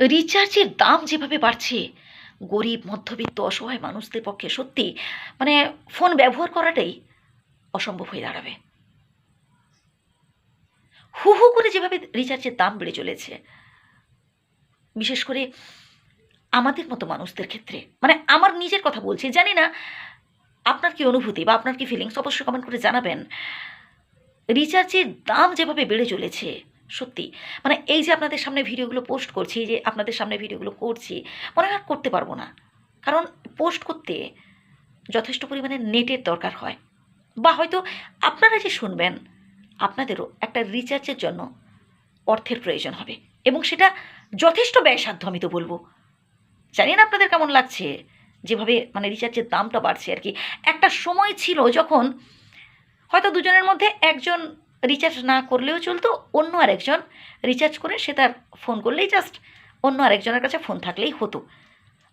রিচার্জের দাম যেভাবে বাড়ছে, গরিব, মধ্যবিত্ত, অসহায় মানুষদের পক্ষে সত্যি মানে ফোন ব্যবহার করাটাই অসম্ভব হয়ে দাঁড়াবে। হু হু করে যেভাবে রিচার্জের দাম বেড়ে চলেছে, বিশেষ করে আমাদের মতো মানুষদের ক্ষেত্রে। মানে আমার নিজের কথা বলছি, জানি না আপনার কি অনুভূতি বা আপনার কি ফিলিংস অবশ্যই কমেন্ট করে জানাবেন। রিচার্জের দাম যেভাবে বেড়ে চলেছে সত্যি। মানে এই যে আপনাদের সামনে ভিডিওগুলো পোস্ট করছি, এই যে আপনাদের সামনে ভিডিওগুলো করছি, মনে হয় করতে পারব না। কারণ পোস্ট করতে যথেষ্ট পরিমাণে নেটের দরকার হয়। বা হয়তো আপনারা যে শুনবেন, আপনাদেরও একটা রিচার্জের জন্য অর্থের প্রয়োজন হবে। এবং সেটা যথেষ্ট ব্যয়সাধ্য, আমি তো বলব। জানি না আপনাদের কেমন লাগছে? যেভাবে মানে রিচার্জের দামটা বাড়ছে আর কি। একটা সময় ছিল যখন হয়তো দুজনের মধ্যে একজন রিচার্জ না করলেও চলতো, অন্য আরেকজন রিচার্জ করে সে তার ফোন করলেই জাস্ট অন্য আরেকজনের কাছে ফোন থাকলেই হতো।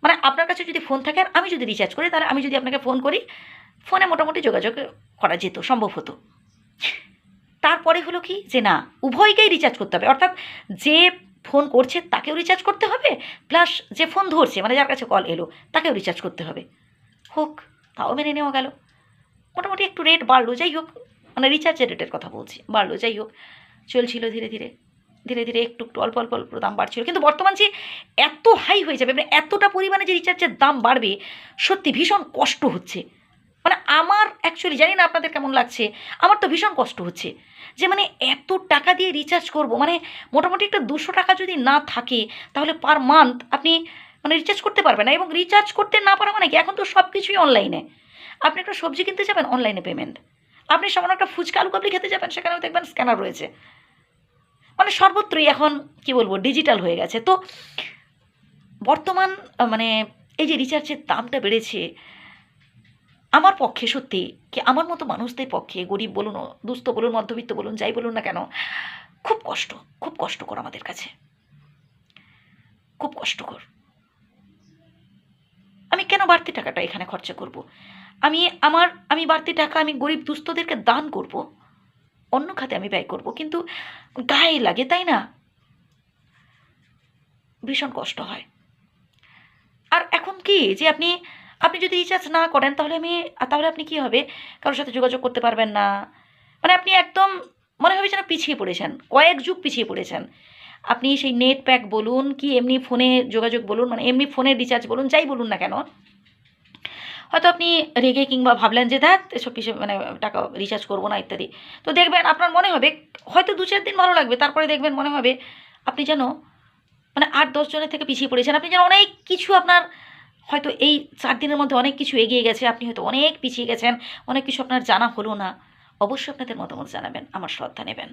মানে আপনার কাছে যদি ফোন থাকে আর আমি যদি রিচার্জ করি, তাহলে আমি যদি আপনাকে ফোন করি ফোনে মোটামুটি যোগাযোগ করা যেত, সম্ভব হতো। তারপরে হলো কি যে না, উভয়কেই রিচার্জ করতে হবে। অর্থাৎ যে ফোন করছে তাকেও রিচার্জ করতে হবে প্লাস যে ফোন ধরছে মানে যার কাছে কল এলো, তাকেও রিচার্জ করতে হবে। হোক, তাও মেনে নেওয়া গেল। মোটামুটি একটু রেট বাড়লো, যাই হোক মানে রিচার্জের রেটের কথা বলছি। বাড়লো, যাই হোক, চলছিল ধীরে ধীরে। ধীরে ধীরে একটু একটু অল্প অল্প অল্প দাম বাড়ছিল। কিন্তু বর্তমান যে এত হাই হয়ে যাবে মানে এতটা পরিমাণে যে রিচার্জের দাম বাড়বে, সত্যি ভীষণ কষ্ট হচ্ছে। মানে আমার অ্যাকচুয়ালি জানি না আপনাদের কেমন লাগছে, আমার তো ভীষণ কষ্ট হচ্ছে। যে মানে এত টাকা দিয়ে রিচার্জ করব মানে মোটামুটি একটা দুশো টাকা যদি না থাকে, তাহলে পার মান্থ আপনি মানে রিচার্জ করতে পারবেন না। এবং রিচার্জ করতে না পারা মানে কি? এখন তো সব কিছুই অনলাইনে আপনি একটা সবজি কিনতে যাবেন অনলাইনে পেমেন্ট আপনি সামান্য একটা ফুচকা আলু কাবলি খেতে যাবেন, সেখানেও দেখবেন স্ক্যানার রয়েছে। মানে সর্বত্রই এখন, কি বলব ডিজিটাল হয়ে গেছে। তো বর্তমান মানে এই যে রিচার্জের দামটা বেড়েছে, আমার পক্ষে সত্যি, কি আমার মতো মানুষদের পক্ষে, গরিব বলুন, দুস্থ বলুন, মধ্যবিত্ত বলুন, যাই বলুন না কেন, খুব কষ্ট, খুব কষ্টকর আমাদের কাছে। খুব কষ্টকর। আমি কেন বাড়তি টাকাটা এখানে খরচা করব? আমি আমার, আমি বাড়তি টাকা আমি গরিব দুস্থদেরকে দান করব। অন্য খাতে আমি ব্যয় করব। কিন্তু গায়ে লাগে, তাই না? ভীষণ কষ্ট হয়। আর এখন কি যে আপনি আপনি যদি রিচার্জ না করেন, তাহলে আমি, তাহলে আপনি কি হবে? কারোর সাথে যোগাযোগ করতে পারবেন না। মানে আপনি একদম মনে হবে যেন পিছিয়ে পড়েছেন। কয়েক যুগ পিছিয়ে পড়েছেন। আপনি সেই নেট প্যাক বলুন, কি এমনি ফোনে যোগাযোগ বলুন মানে এমনি ফোনের রিচার্জ বলুন, যাই বলুন না কেন হয়তো আপনি রেগে কিংবা ভাবলেন যে দেখ এসব পিছিয়ে মানে টাকা রিচার্জ করব না, ইত্যাদি। তো দেখবেন আপনার মনে হবে, হয়তো দু চার দিন ভালো লাগবে, তারপরে দেখবেন মনে হবে আপনি যেন মানে আট, দশ জনের থেকে পিছিয়ে পড়েছেন। আপনি যেন অনেক কিছু আপনার, হয়তো এই চার দিনের মধ্যে অনেক কিছু এগিয়ে গেছে, আপনি হয়তো অনেক পিছিয়ে গেছেন, অনেক কিছু আপনার জানা হলো না। অবশ্যই আপনাদের মতামত জানাবেন, আমার শ্রদ্ধা নেবেন।